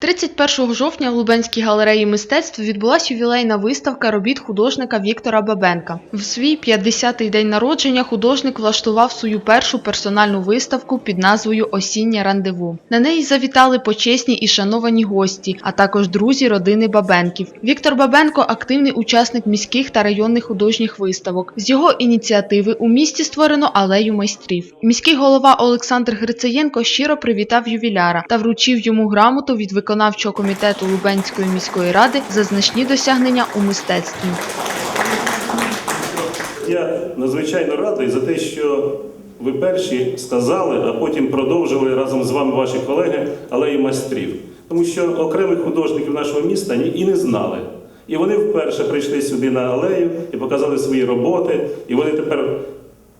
31 жовтня в Лубенській галереї мистецтв відбулася ювілейна виставка робіт художника Віктора Бабенка. В свій 50-й день народження художник влаштував свою першу персональну виставку під назвою Осіннє рандеву. На неї завітали почесні і шановані гості, а також друзі родини Бабенків. Віктор Бабенко активний учасник міських та районних художніх виставок. З його ініціативи у місті створено алею майстрів. Міський голова Олександр Грицаєнко щиро привітав ювіляра та вручив йому грамоту від виконавчого комітету Лубенської міської ради за значні досягнення у мистецтві. Я надзвичайно радий за те, що ви перші сказали, а потім продовжили разом з вами ваші колеги алеї майстрів. Тому що окремих художників нашого міста ні- і не знали. І вони вперше прийшли сюди на алею і показали свої роботи. І вони тепер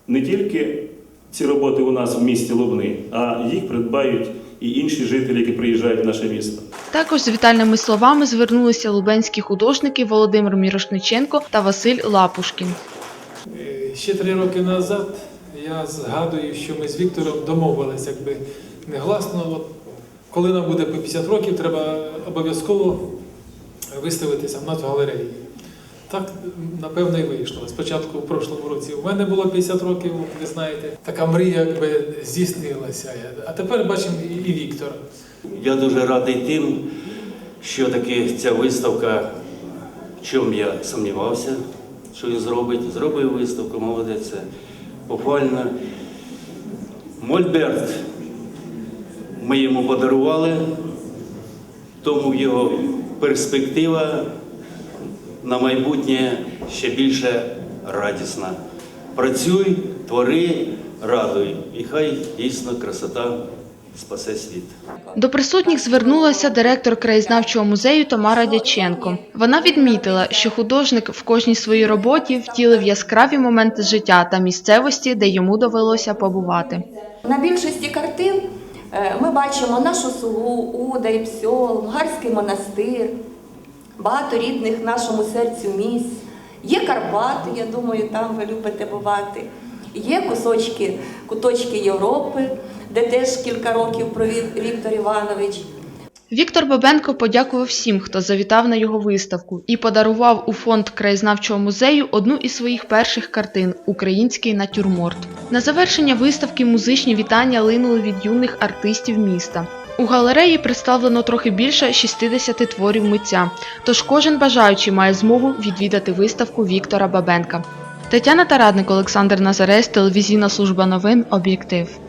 не тільки ці роботи у нас в місті Лубни, а їх придбають і інші жителі, які приїжджають в наше місто. Також з вітальними словами звернулися лубенські художники Володимир Мірошниченко та Василь Лапушкін. Е, Ще три роки назад я згадую, що ми з Віктором домовилися, якби негласно, от, коли нам буде по 50 років, треба обов'язково виставитися в нацгалереї. Так, напевно, і вийшло. Спочатку в прошлому році у мене було 50 років, ви знаєте, така мрія якби здійснилася. А тепер бачимо і- Віктора. Я дуже радий тим, що таки ця виставка, в чому я сумнівався, що він зробить, зробив виставку, молодець, це похвально. Мольберт ми йому подарували, тому його перспектива на майбутнє ще більше радісна. Працюй, твори, радуй, і хай дійсно красота спасе світ. До присутніх звернулася директор краєзнавчого музею Тамара Дяченко. Вона відмітила, що художник в кожній своїй роботі втілив яскраві моменти життя та місцевості, де йому довелося побувати. На більшості картин е, ми бачимо нашу Сулу, Удай, Псьол, Гарський монастир, багато рідних нашому серцю місць. Є Карпати, я думаю, там ви любите бувати. Є кусочки, куточки Європи, де теж кілька років провів Віктор Іванович. Віктор Бабенко подякував всім, хто завітав на його виставку, і подарував у фонд краєзнавчого музею одну із своїх перших картин Український натюрморт. На завершення виставки музичні вітання линули від юних артистів міста. У галереї представлено трохи більше 60 творів митця, тож кожен бажаючий має змогу відвідати виставку Віктора Бабенка. Тетяна Тарадник, Олександр Назарес, телевізійна служба новин Об'єктив.